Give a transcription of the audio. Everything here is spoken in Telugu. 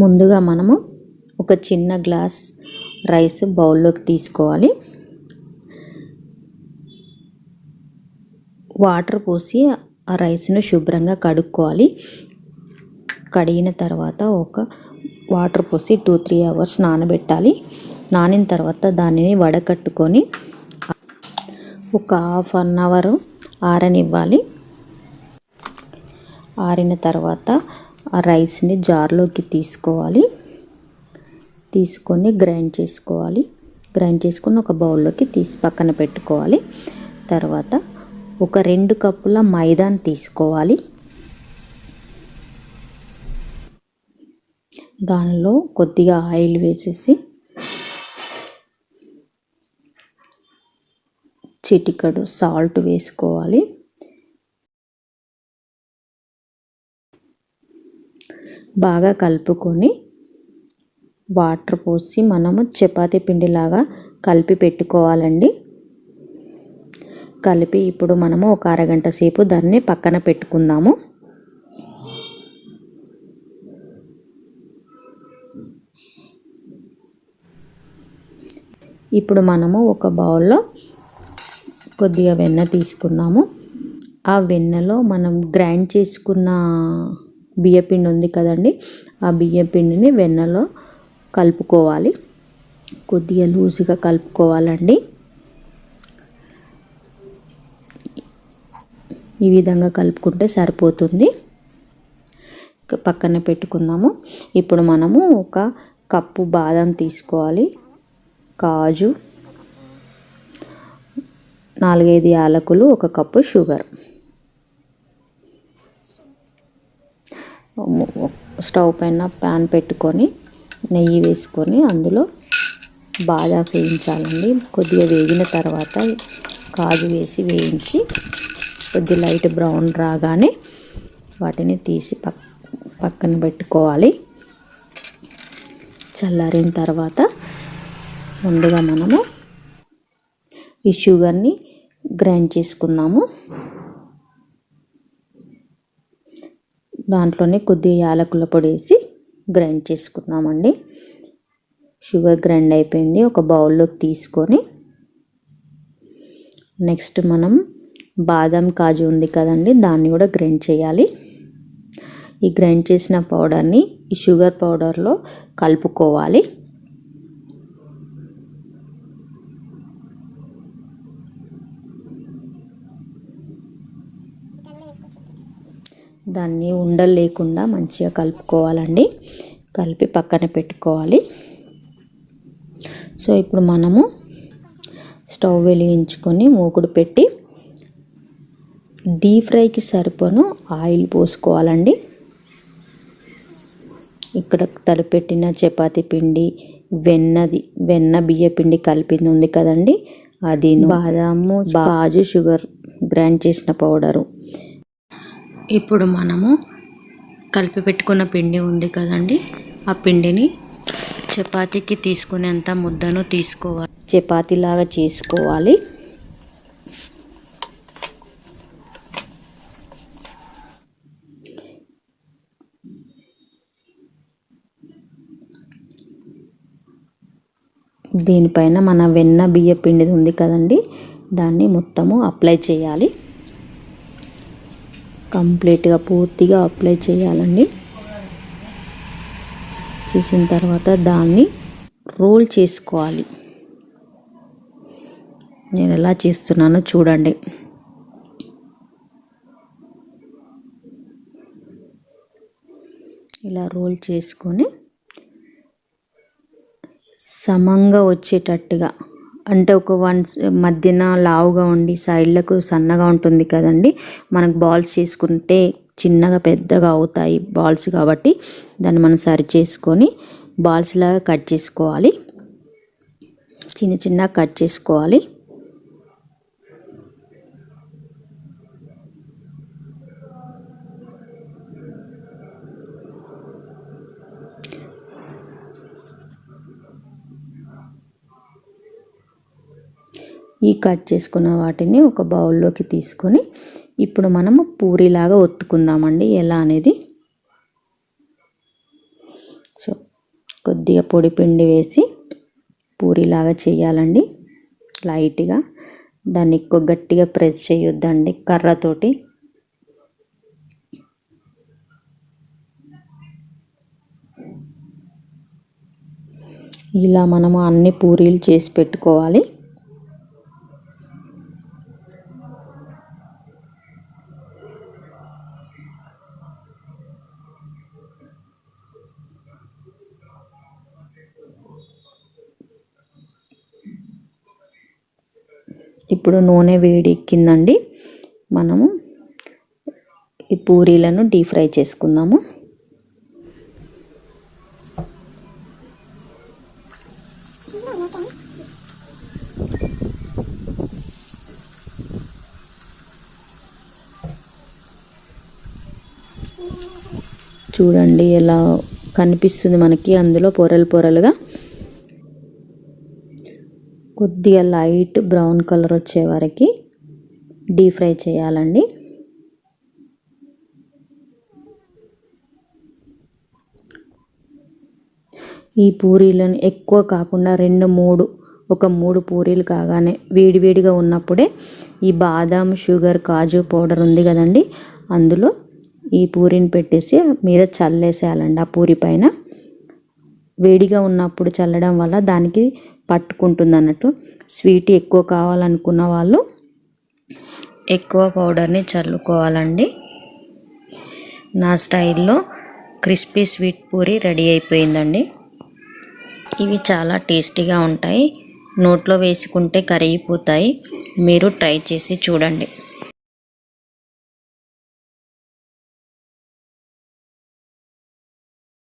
ముందుగా మనము ఒక చిన్న గ్లాస్ రైస్ బౌల్లోకి తీసుకోవాలి. వాటర్ పోసి ఆ రైస్ను శుభ్రంగా కడుక్కోవాలి. కడిగిన తర్వాత ఒక వాటర్ పోసి టూ త్రీ అవర్స్ నానబెట్టాలి. నానిన తర్వాత దానిని వడకట్టుకొని ఒక హాఫ్ అన్ అవర్ ఆరనివ్వాలి. ఆరిన తర్వాత ఆ రైస్ని జార్లోకి తీసుకోవాలి. తీసుకొని గ్రైండ్ చేసుకోవాలి. గ్రైండ్ చేసుకొని ఒక బౌల్లోకి తీసి పక్కన పెట్టుకోవాలి. తర్వాత ఒక రెండు కప్పుల మైదాని తీసుకోవాలి. దానిలో కొద్దిగా ఆయిల్ వేసేసి చిటికడు సాల్ట్ వేసుకోవాలి. బాగా కలుపుకొని వాటర్ పోసి మనము చపాతీ పిండిలాగా కలిపి పెట్టుకోవాలండి. కలిపి ఇప్పుడు మనము ఒక అరగంట సేపు దాన్ని పక్కన పెట్టుకుందాము. ఇప్పుడు మనము ఒక బౌల్లో కొద్దిగా వెన్న తీసుకున్నాము. ఆ వెన్నలో మనం గ్రైండ్ చేసుకున్న బియ్యపిండి ఉంది కదండి ఆ బియ్యపిండిని వెన్నలో కలుపుకోవాలి. కొద్దిగా లూజుగా కలుపుకోవాలండి. ఈ విధంగా కలుపుకుంటే సరిపోతుంది. పక్కన పెట్టుకుందాము. ఇప్పుడు మనము ఒక కప్పు బాదం తీసుకోవాలి. కాజు నాలుగైదు యాలకులు ఒక కప్పు షుగర్. స్టవ్ పైన ప్యాన్ పెట్టుకొని నెయ్యి వేసుకొని అందులో బాగా వేయించాలండి. కొద్దిగా వేగిన తర్వాత కాజు వేసి వేయించి కొద్ది లైట్ బ్రౌన్ రాగానే వాటిని తీసి పక్ పక్కన పెట్టుకోవాలి. చల్లారిన తర్వాత ముందుగా మనము ఈ షుగర్ని గ్రైండ్ చేసుకుందాము. దాంట్లోనే కొద్దిగా యాలకుల పొడి వేసి గ్రైండ్ చేసుకున్నామండి షుగర్ గ్రైండ్ అయిపోయింది. ఒక బౌల్లోకి తీసుకొని నెక్స్ట్ మనం బాదం కాజు ఉంది కదండి దాన్ని కూడా గ్రైండ్ చేయాలి. ఈ గ్రైండ్ చేసిన పౌడర్ని ఈ షుగర్ పౌడర్లో కలుపుకోవాలి. దాన్ని ఉండలు లేకుండా మంచిగా కలుపుకోవాలండి. కలిపి పక్కన పెట్టుకోవాలి. సో ఇప్పుడు మనము స్టవ్ వెలిగించుకొని మూకుడు పెట్టి డీప్ ఫ్రైకి సరిపోను ఆయిల్ పోసుకోవాలండి. ఇక్కడ తడిపెట్టిన చపాతీ పిండి వెన్నది వెన్న బియ్య పిండి కలిపింది ఉంది కదండి. అది బాదాము కాజు షుగర్ గ్రైండ్ చేసిన పౌడరు. ఇప్పుడు మనము కలిపి పెట్టుకున్న పిండి ఉంది కదండి. ఆ పిండిని చపాతీకి తీసుకునేంత ముద్దను తీసుకోవాలి. చపాతీలాగా చేసుకోవాలి. దీనిపైన మన వెన్న బియ్య పిండి ఉంది కదండి. దాన్ని మొత్తము అప్లై చేయాలి. కంప్లీట్గా పూర్తిగా అప్లై చేయాలండి. చేసిన తర్వాత దాన్ని రోల్ చేసుకోవాలి. నేను ఎలా చేస్తున్నానో చూడండి. ఇలా రోల్ చేసుకొని సమంగా వచ్చేటట్టుగా అంటే ఒక వన్ మధ్యన లావుగా ఉండి సైడ్లకు సన్నగా ఉంటుంది కదండి. మనకు బాల్స్ చేసుకుంటే చిన్నగా పెద్దగా అవుతాయి బాల్స్ కాబట్టి దాన్ని మనం సరి చేసుకొని బాల్స్ లాగా కట్ చేసుకోవాలి. చిన్న చిన్న కట్ చేసుకోవాలి. ఈ కట్ చేసుకున్న వాటిని ఒక బౌల్లోకి తీసుకొని ఇప్పుడు మనము పూరిలాగా ఒత్తుకుందామండి. ఎలా అనేది? సో కొద్దిగా పొడి పిండి వేసి పూరిలాగా చేయాలండి. లైట్గా. దాన్ని ఎక్కువ గట్టిగా ప్రెస్ చేయొద్దండి కర్రతోటి. ఇలా మనము అన్ని పూరీలు చేసి పెట్టుకోవాలి. ఇప్పుడు నూనె వేడెక్కిందండి. మనము ఈ పూరీలను డీప్ ఫ్రై చేసుకుందాము. చూడండి ఎలా కనిపిస్తుంది మనకి. అందులో పొరలు పొరలుగా కొద్దిగా లైట్ బ్రౌన్ కలర్ వచ్చే వరకు డీప్ ఫ్రై చేయాలండి. ఈ పూరీలను ఎక్కువ కాకుండా రెండు మూడు ఒక మూడు పూరీలు కాగానే వేడివేడిగా ఉన్నప్పుడే ఈ బాదాం షుగర్ కాజు పౌడర్ ఉంది కదండి అందులో ఈ పూరిని పెట్టేసి మీద చల్లేసేయాలండి. ఆ పూరి పైన వేడిగా ఉన్నప్పుడు చల్లడం వల్ల దానికి పట్టుకుంటుంది అన్నట్టు స్వీట్ ఎక్కువ కావాలనుకున్న వాళ్ళు ఎక్కువ పౌడర్ని చల్లుకోవాలండి. నా స్టైల్లో క్రిస్పీ స్వీట్ పూరి రెడీ అయిపోయిందండి. ఇవి చాలా టేస్టీగా ఉంటాయి. నోట్లో వేసుకుంటే కరిగిపోతాయి. మీరు ట్రై చేసి చూడండి.